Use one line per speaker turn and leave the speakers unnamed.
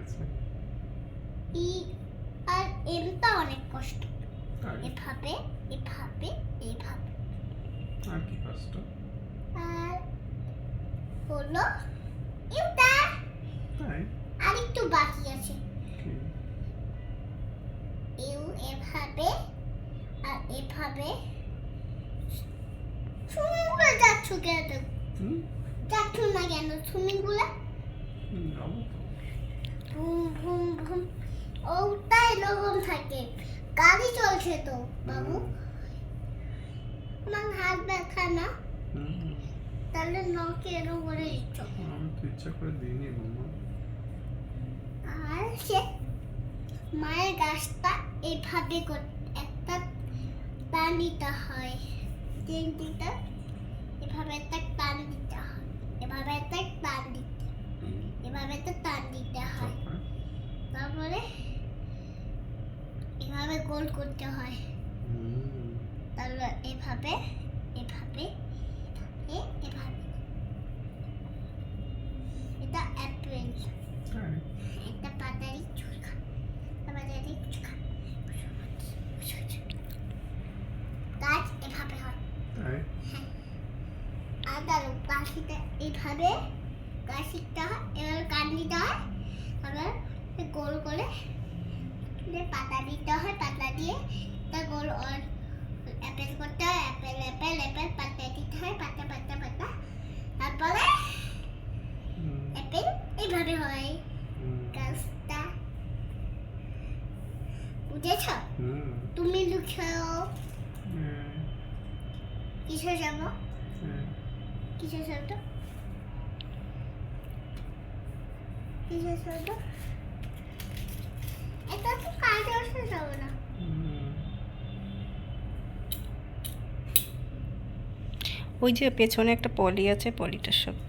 আছে
ই আর এমটা অনেক কষ্ট এভাবে এভাবে এভাবে
আর কি কষ্ট
আর হলো ইউটা
তাই
আর একটু বাকি আছে ইউ এভাবে আর এভাবে সুমিংগুলো যাচ্ছ কেন যাচ্ছ না কেন সুমিংগুলো
হুম, যাব তো
ভুম ভুম ওটা এরকম থাকে। গাড়ি চলছে তো বাবু। আমার হাত ব্যথা না? তাহলে নকে এরকম করে দিচ্ছ।
আমি তো ইচ্ছা করে দিইনি মামা।
আর সে মায়ের গাছটা এভাবে একটা টান দিতে হয়। তিনটিটা এভাবে একটা টান দিতে হয়। এভাবে একটা টান দিতে
হুম,
এভাবে একটা টান দিতে হয়
তারপরে?
তারপরে এভাবে গোল করতে হয়। তাহলে এভাবে এভাবে এভাবে এভাবে। এটা অ্যাপেল পাতারি চুলকা। পাতারি চুলকা। গাছ এভাবে হয়। আর দাঁড়ো গাছটা এভাবে গাছ শিখতে হয় এবার কান দিতে হয়। তারপর গোল করে পাতা দিতে হয় দিয়ে তা গোল আর অ্যাপেল করতে হয় অ্যাপেল অ্যাপেল অ্যাপেল পাতা দিতে হয় পাতা পাতা পাতা তারপরে অ্যাপেল এইভাবে হয়। গাছটা। বুঝেছ? তুমি
হ্যাঁ,
কিসের যাব। কিসের শব্দ কিসের শব্দ
ওই যে পেছনে একটা পলি আছে পলিটার শব্দ।